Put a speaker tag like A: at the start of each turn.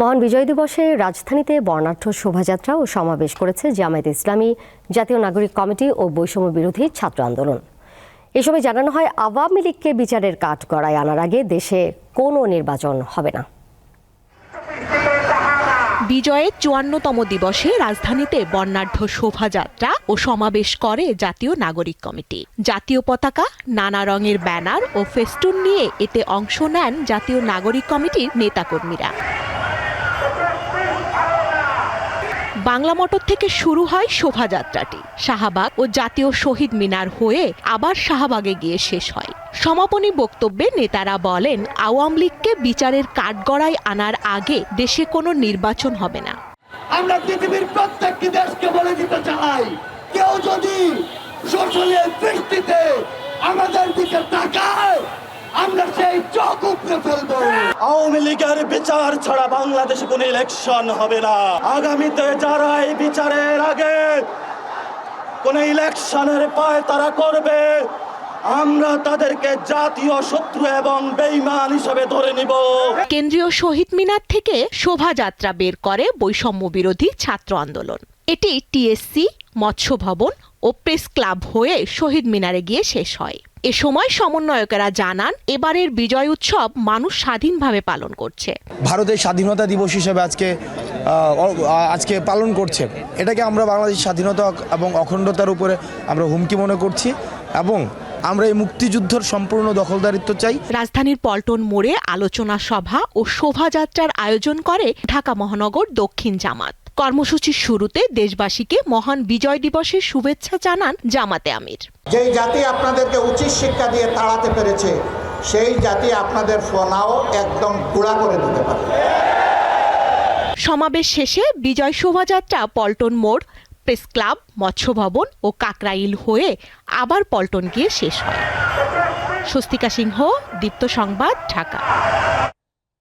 A: মহান বিজয় দিবসে রাজধানীতে বর্ণাঢ্য শোভাযাত্রা ও সমাবেশ করেছে জামায়াত ইসলামী, জাতীয় নাগরিক কমিটি ও বৈষম্য বিরোধী ছাত্র আন্দোলন। এ সময় জানানো হয়, আওয়ামী লীগকে বিচারের কাঠগড়ায় আনার আগে দেশে কোনো নির্বাচন হবে না।
B: বিজয়ের চুয়ান্নতম দিবসে রাজধানীতে বর্ণাঢ্য শোভাযাত্রা ও সমাবেশ করে জাতীয় নাগরিক কমিটি। জাতীয় পতাকা, নানা রঙের ব্যানার ও ফেস্টুন নিয়ে এতে অংশ নেন জাতীয় নাগরিক কমিটির নেতাকর্মীরা। বাংলা মোটর থেকে শুরু হয় শোভাযাত্রাটি। শাহবাগ ও জাতীয় শহীদ মিনার হয়ে আবার শাহবাগে গিয়ে শেষ হয়। সমাপনী বক্তব্যে নেতারা বলেন, আওয়ামী লীগকে বিচারের কাঠগড়ায় আনার আগে দেশে কোনো নির্বাচন হবে না।
C: আমরা পৃথিবীর প্রত্যেকটি দেশকে বলে দিতে চাই, কেউ যদি শোষণের দৃষ্টিতে আমাদের দিকে তাকায় আমরা সেই চোখ উপড়ে ফেলব।
D: আওয়ামী লীগের বিচার ছাড়া বাংলাদেশে কোনো ইলেকশন হবে না। আগামীতে যারা এই বিচারের আগে কোন ইলেকশনের পায় তারা করবে। আমরা তাদেরকে জাতীয় শত্রু এবং বেইমান হিসেবে ধরে নিব।
B: কেন্দ্রীয় শহীদ মিনার থেকে শোভাযাত্রা বের করে বৈষম্য বিরোধী ছাত্র আন্দোলন। এটি টিএসসি মৎস্য ভবন ও প্রেস ক্লাব হয়ে শহীদ মিনারে গিয়ে শেষ হয়। এ সময় সমন্বয়কেরা জানান এবারের বিজয় উৎসব মানুষ স্বাধীনভাবে পালন করছে।
E: ভারতের স্বাধীনতা দিবস হিসেবে আজকে আজকে পালন করছে। এটাকে আমরা বাংলাদেশ স্বাধীনতা এবং অখণ্ডতার উপরে আমরা হুমকি মনে করছি এবং আমরা এই মুক্তিযুদ্ধের সম্পূর্ণ দখলদারিত্ব চাই।
B: রাজধানীর পল্টন মোড়ে আলোচনা সভা ও শোভাযাত্রার আয়োজন করে ঢাকা মহানগর দক্ষিণ জামাত। কর্মসূচির শুরুতে দেশবাসীকে মহান বিজয় দিবসের শুভেচ্ছা জানান জামাতে আমির।
F: যেই জাতি আপনাদেরকে উচিত শিক্ষা দিয়ে তাড়াতে পেরেছে সেই জাতি আপনাদের সোনাও একদম গুঁড়া করে দিতে পারে।
B: সমাবেশ শেষে বিজয় শোভাযাত্রা পল্টন মোড় প্রেস ক্লাব মৎস্য ভবন ও কাকরাইল হয়ে আবার পল্টন গিয়ে শেষ হয়। স্বস্তিকা সিংহ দীপ্ত সংবাদ ঢাকা।